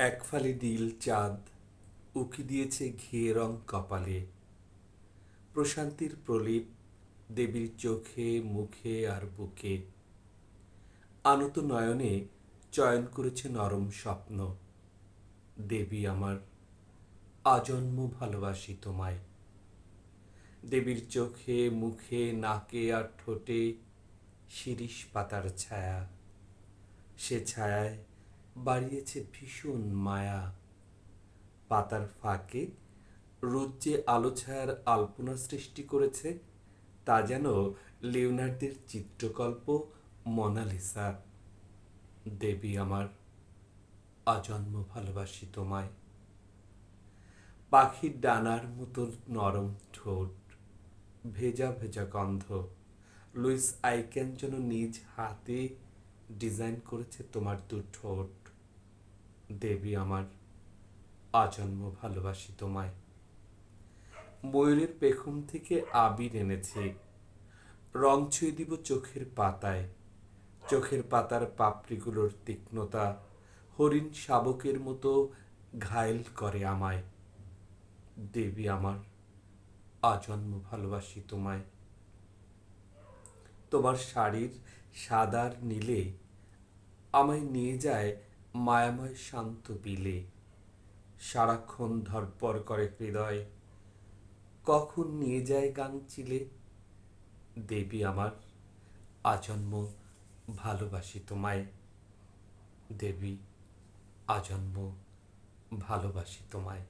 এক ফালি নীল চাঁদ উকি দিয়েছে ঘিয়ে রং কপালে। প্রশান্তির প্রলীপ দেবীর চোখে, মুখে আর বুকে। আনত নয়নে চয়ন করেছে নরম স্বপ্ন। দেবী আমার, আজন্ম ভালোবাসি তোমায়। দেবীর চোখে, মুখে, নাকে আর ঠোঁটে শিরিষ পাতার ছায়া। সে ছায়ায় বাড়িয়েছে ভীষণ মায়া। পাতার ফাঁকে রোদ যে আলো ছায়ার আলপনা সৃষ্টি করেছে, তা যেন লিওনার্দের চিত্রকল্প মোনালিসা। দেবী আমার আজন্ম ভালোবাসি তোমায়। পাখির ডানার মতো নরম ঠোঁট, ভেজা ভেজা গন্ধ। লুইস আইকেন যেন নিজ হাতে ডিজাইন করেছে তোমার দু ঠোঁট। দেবী আমার আজন্ম ভালোবাসি তোমায়। ময়ূরের পেখম থেকে আবির এনেছি। রং ছুঁয়ে দিব চোখের পাতায়। চোখের পাতার পাপড়িগুলোর তীক্ষ্ণতা হরিণ শাবকের মতো ঘায়েল করে আমায়। দেবী আমার আজন্ম ভালোবাসি তোমায়। তোমার শাড়ির সাদার নীলে আমায় নিয়ে যায় মায়াময় শান্ত বিলে। সারাক্ষণ ধরপর করে হৃদয়। কখন নিয়ে যায় গান চিলে? দেবী আমার, আজন্ম ভালোবাসি তোমায়। দেবী, আজন্ম ভালোবাসি তোমায়।